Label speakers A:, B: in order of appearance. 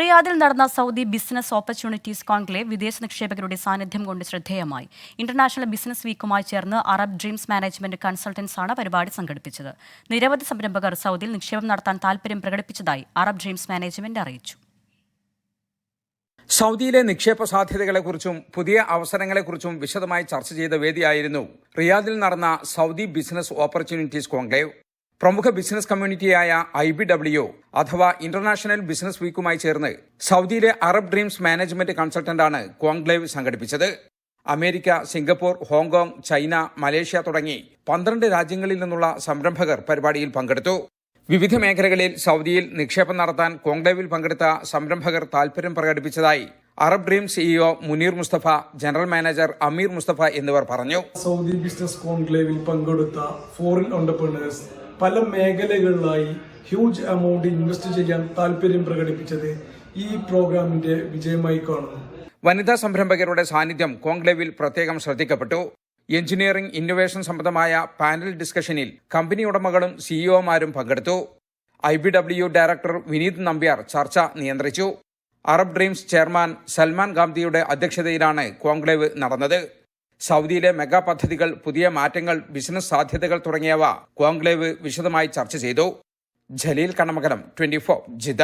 A: റിയാദിൽ നടന്ന Saudi business opportunities conclave വിദേശ നിക്ഷേപകരുടെ സാന്നിധ്യം കൊണ്ട് ശ്രദ്ധേയമായി. ഇന്റർനാഷണൽ ബിസിനസ് വീക്കുമായി ചേർന്ന് അറബ് ഡ്രീംസ് മാനേജ്മെന്റ് കൺസൾട്ടൻസ് ആണ് പരിപാടി സംഘടിപ്പിച്ചത്. നിരവധി സംരംഭകർ സൗദിയിൽ നിക്ഷേപം നടത്താൻ താൽപര്യം പ്രകടിപ്പിച്ചതായി അറബ് ഡ്രീംസ് മാനേജ്മെന്റ് അറിയിച്ചു.
B: സൗദിയിലെ നിക്ഷേപ സാധ്യതകളെക്കുറിച്ചും പുതിയ അവസരങ്ങളെക്കുറിച്ചും വിശദമായി ചർച്ച ചെയ്ത വേദിയായിരുന്നു റിയാദിൽ നടന്ന സൗദി ബിസിനസ് ഓപ്പർച്യൂണിറ്റീസ് കോൺക്ലേവ്. പ്രമുഖ ബിസിനസ് കമ്മ്യൂണിറ്റിയായ ഐ ബി ഡബ്ല്യു അഥവാ ഇന്റർനാഷണൽ ബിസിനസ് വീക്കുമായി ചേർന്ന് സൗദിയിലെ അറബ് ഡ്രീംസ് മാനേജ്മെന്റ് കൺസൾട്ടന്റാണ് കോൺക്ലേവ് സംഘടിപ്പിച്ചത്. America Singapore Hong Kong China Malaysia തുടങ്ങി പന്ത്രണ്ട് രാജ്യങ്ങളിൽ നിന്നുള്ള സംരംഭകർ പരിപാടിയിൽ പങ്കെടുത്തു. വിവിധ മേഖലകളിൽ സൗദിയിൽ നിക്ഷേപം നടത്താൻ കോൺക്ലേവിൽ പങ്കെടുത്ത സംരംഭകർ താൽപര്യം പ്രകടിപ്പിച്ചതായി Arab dream CEO Muneer Musthafa general manager Ameer Musthafa എന്നിവർ പറഞ്ഞു.
C: സൗദി ബിസിനസ് കോൺക്ലേവിൽ പങ്കെടുത്ത ഫോറിൻ എന്റർപ്രണേഴ്സ് പല മേഖലകളിലായി ഹ്യൂജ് എമൗണ്ട് ഇൻവെസ്റ്റ് ചെയ്യാൻ താല്പര്യം പ്രകടിപ്പിച്ചത് ഈ പ്രോഗ്രാമിന്റെ വിജയമായി കാണുന്നു.
B: വനിതാ സംരംഭകരുടെ സാന്നിധ്യം കോൺക്ലേവിൽ പ്രത്യേകം ശ്രദ്ധിക്കപ്പെട്ടു. എഞ്ചിനീയറിംഗ് ഇന്നൊവേഷൻ സംബന്ധമായ പാനൽ ഡിസ്കഷനിൽ കമ്പനി ഉടമകളും സിഇഒമാരും പങ്കെടുത്തു. I B W director Vineeth Nambiar ചർച്ച നിയന്ത്രിച്ചു. അറബ് ഡ്രീംസ് ചെയർമാൻ സൽമാൻ ഗാന്ധിയുടെ അധ്യക്ഷതയിലാണ് കോൺക്ലേവ് നടന്നത്. സൗദിയിലെ മെഗാ പദ്ധതികൾ പുതിയ മാറ്റങ്ങൾ ബിസിനസ് സാധ്യതകൾ തുടങ്ങിയവ കോൺക്ലേവ് വിശദമായി ചർച്ച ചെയ്തു. Jaleel Kannamakalam twenty four Jeddah.